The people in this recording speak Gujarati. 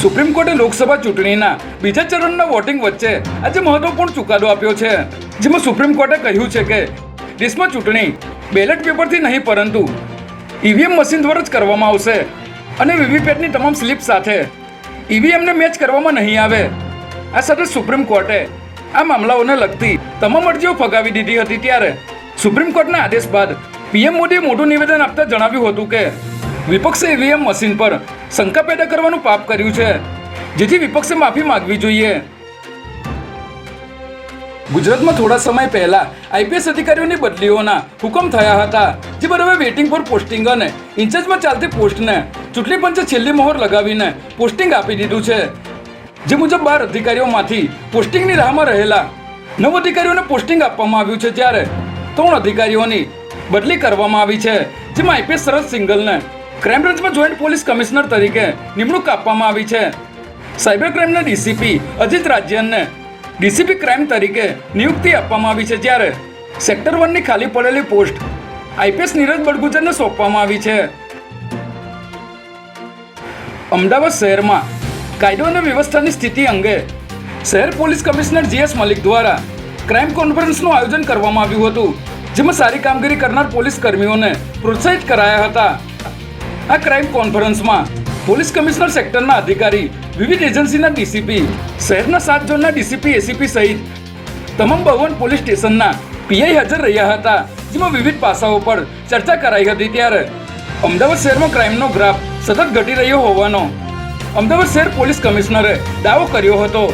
સુપ્રીમ કોર્ટે લોકસભા ચૂંટણીના બીજા ચરણના વોટિંગ વચ્ચે આજે મહત્વપૂર્ણ ચુકાદો આપ્યો છે. જેમાં સુપ્રીમ કોર્ટે કહ્યું છે કે, દેશમાં ચૂંટણી બેલેટ પેપરથી નહીં પરંતુ ઈવીએમ મશીન દ્વારા જ કરવામાં આવશે અને વીવીપેટની તમામ સ્લીપ સાથે ઈવીએમને મેચ કરવામાં નહીં આવે. આ સાથે સુપ્રીમ કોર્ટે આ મામલાઓને લગતી તમામ અરજીઓ ફગાવી દીધી હતી ત્યારે સુપ્રીમ કોર્ટના આદેશ બાદ પીએમ મોદીએ મોટું નિવેદન આપતા જણાવ્યું હતું કે વિપક્ષે ઈવીએમ મશીન પર શંકા પેદા કરવાનું પાપ કર્યું છે. જેથી વિપક્ષે માફી માંગવી જોઈએ. ગુજરાતમાં થોડા સમય પહેલા આઈપીએસ અધિકારીઓની બદલીઓના હુકમ થયા હતા, જે બરાબર વેઇટિંગ ફોર પોસ્ટિંગ અને ઇન્ચાર્જમાં ચાલતી પોસ્ટને ચૂંટણી પંચે છેલ્લી મોહર લગાવીને પોસ્ટિંગ આપી દીધું છે. જે મુજબ બાર અધિકારીઓમાંથી પોસ્ટિંગની રાહમાં રહેલા નવ અધિકારીઓને પોસ્ટિંગ આપવામાં આવ્યું છે જ્યારે ત્રણ અધિકારીઓની બદલી કરવામાં આવી છે, જેમાં આઈપીએસ શરદ સિંગલને ક્રાઇમ બ્રાન્ચમાં જોઈન્ટ પોલીસ કમિશનર તરીકે નિમણૂક આપવામાં આવી છે. સાયબર ક્રાઇમના ડીસીપી અજીત રાજ્યનને ડીસીપી ક્રાઇમ તરીકે નિયુક્તિ આપવામાં આવી છે જ્યારે સેક્ટર વનની ખાલી પડેલી પોસ્ટ આઈપીએસ નીરજ બડગુજરને સોંપવામાં આવી છે. અમદાવાદ શહેરમાં કાયદો અને વ્યવસ્થાની સ્થિતિ અંગે શહેર પોલીસ કમિશનર જીએસ મલિક દ્વારા ક્રાઇમ કોન્ફરન્સનું આયોજન કરવામાં આવ્યું હતું, જેમાં સારી કામગીરી કરનાર પોલીસ કર્મીઓને પ્રોત્સાહિત કરાયા હતા. આ ક્રાઇમ કોન્ફરન્સમાં પોલીસ કમિશનર સેક્ટરના અધિકારી, વિવિધ એજન્સીના ડીસીપી, શહેરના સાત ઝોનના ડીસીપી, એસીપી સહિત તમામ ભવન પોલીસ સ્ટેશનના પીઆઈ હાજર રહ્યા હતા, જેમાં વિવિધ પાસાઓ પર ચર્ચા કરાઈ હતી ત્યારે અમદાવાદ શહેરમાં ક્રાઇમનો ગ્રાફ સતત ઘટી રહ્યો હોવાનો અમદાવાદ શહેર પોલીસ કમિશનરે દાવો કર્યો હતો.